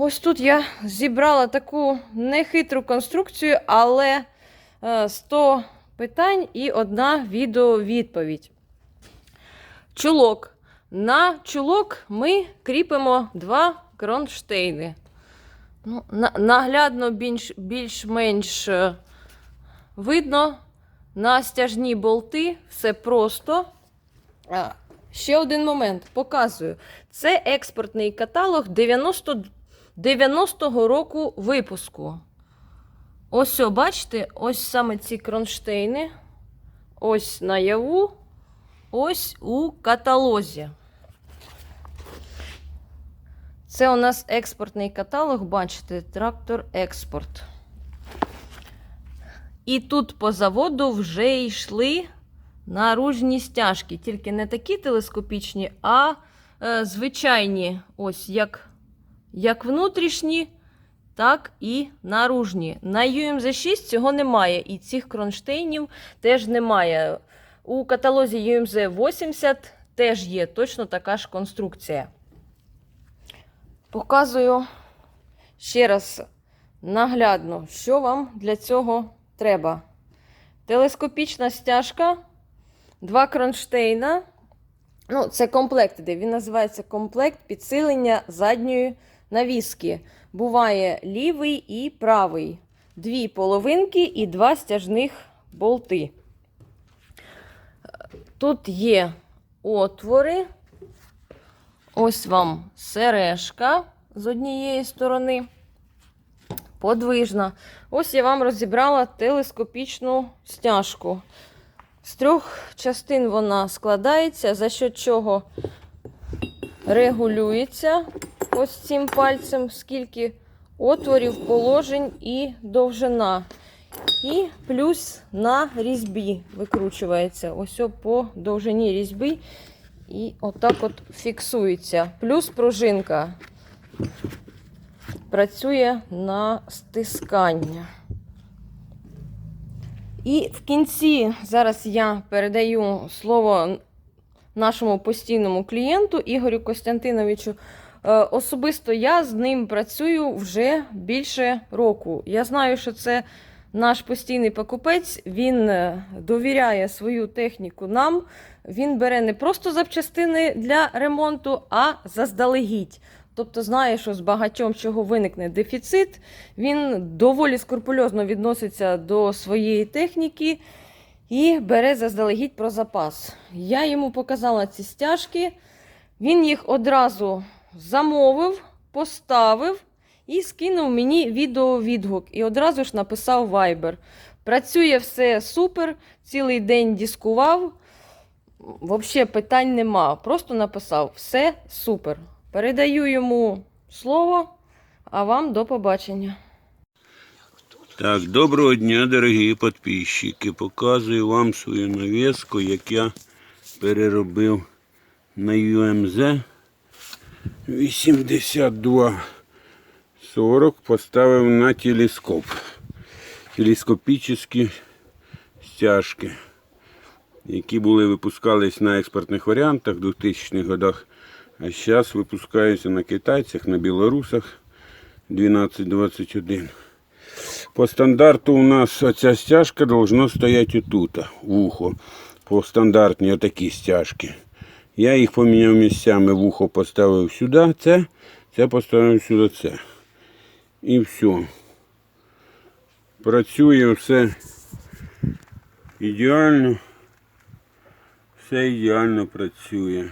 ось тут я зібрала таку нехитру конструкцію, але е, 100 питань і одна відеовідповідь. Чулок. На чулок ми кріпимо два кронштейни. Ну, на, наглядно більш, більш-менш е, видно. На стяжні болти все просто. Ще один момент показую. Це експортний каталог 90, 90-го року випуску. Ось, о, бачите, ось саме ці кронштейни. Ось наяву, ось у каталозі. Це у нас експортний каталог, бачите, трактор експорт. І тут по заводу вже йшли наружні стяжки. Тільки не такі телескопічні, а е, звичайні, ось як, як внутрішні, так і наружні. На UMZ6 цього немає, і цих кронштейнів теж немає. У каталозі UMZ 80 теж є точно така ж конструкція. Показую ще раз наглядно, що вам для цього треба. Телескопічна стяжка, два кронштейна. Ну, це комплект іде. Він називається комплект підсилення задньої навіски. Буває лівий і правий. Дві половинки і два стяжних болти. Тут є отвори. Ось вам сережка з однієї сторони. Подвижна. Ось я вам розібрала телескопічну стяжку. З трьох частин вона складається, за що чого регулюється ось цим пальцем, скільки отворів, положень і довжина. І плюс на різьбі викручується. Ось по довжині різьби. І отак от фіксується. Плюс пружинка працює на стискання. І в кінці зараз я передаю слово нашому постійному клієнту Ігорю Костянтиновичу. Е, Особисто я з ним працюю вже більше року. Я знаю, що це наш постійний покупець. Він е, довіряє свою техніку нам. Він бере не просто запчастини для ремонту, а заздалегідь. Тобто знає, що з багатьом чого виникне дефіцит. Він доволі скрупульозно відноситься до своєї техніки і бере заздалегідь про запас. Я йому показала ці стяжки. Він їх одразу замовив, поставив і скинув мені відеовідгук. І одразу ж написав Viber. Працює все супер, цілий день дискував. Взагалі питань нема. Просто написав все супер. Передаю йому слово, а вам до побачення. Так, доброго дня, дорогі підписчики. Показую вам свою навіску, як я переробив на UMZ 8240, поставив на телескоп. Телескопічні стяжки, які були випускались на експортних варіантах в 2000-х годах, а зараз випускаються на китайцях, на білорусах 1221. По стандарту у нас оця стяжка должна стояти отут, вухо. По стандартній отакі стяжки. Я їх поміняв місцями, вухо поставив сюди, це, це поставив сюди це. І все. Працює все ідеально. Все ідеально працює.